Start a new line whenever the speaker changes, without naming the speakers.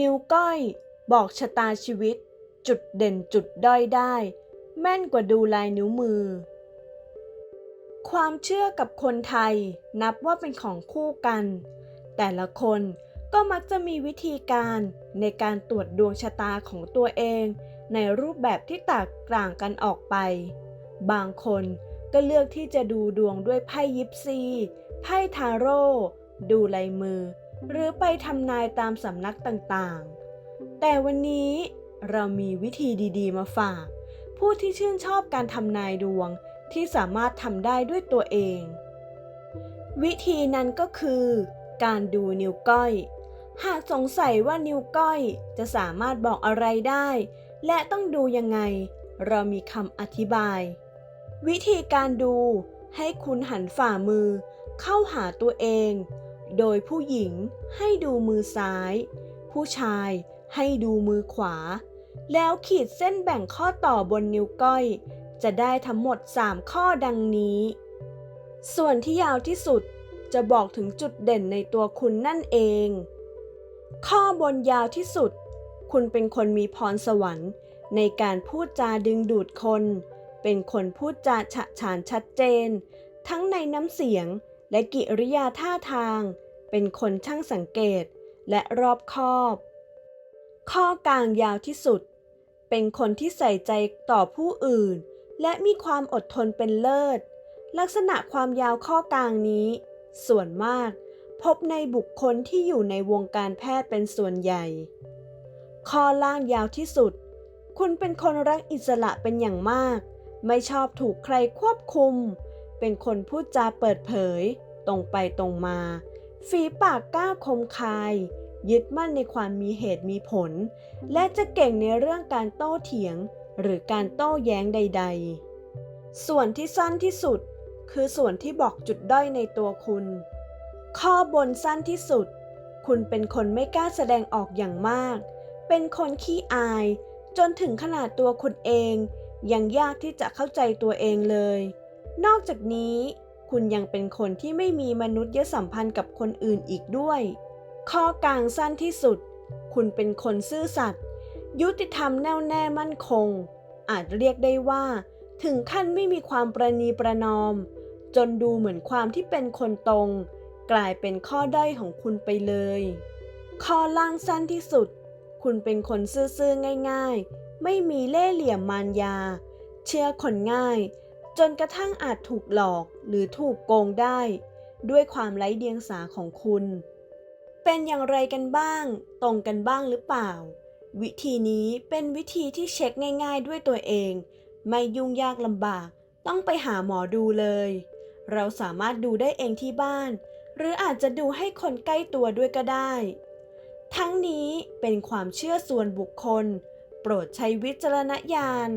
นิ้วก้อย บอกชะตาชีวิต จุดเด่นจุดด้อยได้ แม่นกว่าดูลายนิ้วมือ ความเชื่อกับคนไทยนับว่าเป็นของคู่กัน แต่ละคนก็มักจะมีวิธีการในการตรวจดวงชะตาของตัวเอง ในรูปแบบที่แตกต่างกันออกไป บางคนก็เลือกที่จะดูดวงด้วยไพ่ยิปซี ไพ่ทาโร่ ดูลายมือ หรือไปทำนายตามสำนักต่างๆ แต่วันนี้เรามีวิธีดีๆ มาฝาก ผู้ที่ชื่นชอบการทำนายดวงที่สามารถทำได้ด้วยตัวเอง วิธีนั้นก็คือ การดูนิ้วก้อย หากสงสัยว่านิ้วก้อยจะสามารถบอกอะไรได้ และต้องดูยังไง เรามีคำอธิบาย วิธีการดูให้คุณหันฝ่ามือ เข้าหาตัวเอง โดยผู้หญิงให้ดูมือซ้าย ผู้ชายให้ดูมือขวา แล้วขีดเส้นแบ่งข้อต่อบนนิ้วก้อย จะได้ทั้งหมด 3 ข้อดังนี้ ส่วนที่ยาวที่สุดจะบอกถึงจุดเด่นในตัวคุณนั่นเอง ข้อบนยาวที่สุด คุณเป็นคนมีพรสวรรค์ ในการพูดจาดึงดูดคน เป็นคนพูดจาฉะฉานชัดเจน ทั้งในน้ำเสียงและกิริยาท่าทาง เป็นคนช่างสังเกตและรอบคอบ ข้อกลางยาวที่สุด เป็นคนที่ใส่ใจต่อผู้อื่น และมีความอดทนเป็นเลิศ ลักษณะความยาวข้อกลางนี้ ส่วนมากพบในบุคคลที่อยู่ในวงการแพทย์เป็นส่วนใหญ่ ข้อล่างยาวที่สุด คุณเป็นคนรักอิสระเป็นอย่างมาก ไม่ชอบถูกใครควบคุม เป็นคนพูดจาเปิดเผย ตรงไปตรงมา ฝีปากกล้าคมคาย ยึดมั่นในความมีเหตุมีผล และจะเก่งในเรื่องการโต้เถียง หรือการโต้แย้งใด ๆ ส่วนที่สั้นที่สุด คือส่วนที่บอกจุดด้อยในตัวคุณ ข้อบนสั้นที่สุด คุณเป็นคนไม่กล้าแสดงออกอย่างมาก เป็นคนขี้อาย จนถึงขนาดตัวคุณเอง ยังยากที่จะเข้าใจตัวเองเลย นอกจากนี้ คุณยังเป็นคนที่ไม่มีมนุษยสัมพันธ์กับคนอื่นอีกด้วย ข้อกลางสั้นที่สุด คุณเป็นคนซื่อสัตย์ยุติธรรมแน่วแน่มั่นคง อาจเรียกได้ว่า ถึงขั้นไม่มีความประนีประนอม จนดูเหมือนความที่เป็นคนตรง กลายเป็นข้อด้อยของคุณไปเลย ข้อล่างสั้นที่สุด คุณเป็นคนซื่อๆง่าย ๆ ไม่มีเล่ห์เหลี่ยมมารยา เชื่อคนง่าย จนกระทั่งอาจถูกหลอกหรือถูกโกงได้ ด้วยความไร้เดียงสาของคุณ เป็นอย่างไรกันบ้าง ตรงกันบ้างหรือเปล่า วิธีนี้เป็นวิธีที่เช็คง่าย ๆ ด้วยตัวเอง ไม่ยุ่งยากลำบาก ต้องไปหาหมอดูเลย เราสามารถดูได้เองที่บ้าน หรืออาจจะดูให้คนใกล้ตัวด้วยก็ได้ ทั้งนี้เป็นความเชื่อส่วนบุคคล โปรดใช้วิจารณญาณ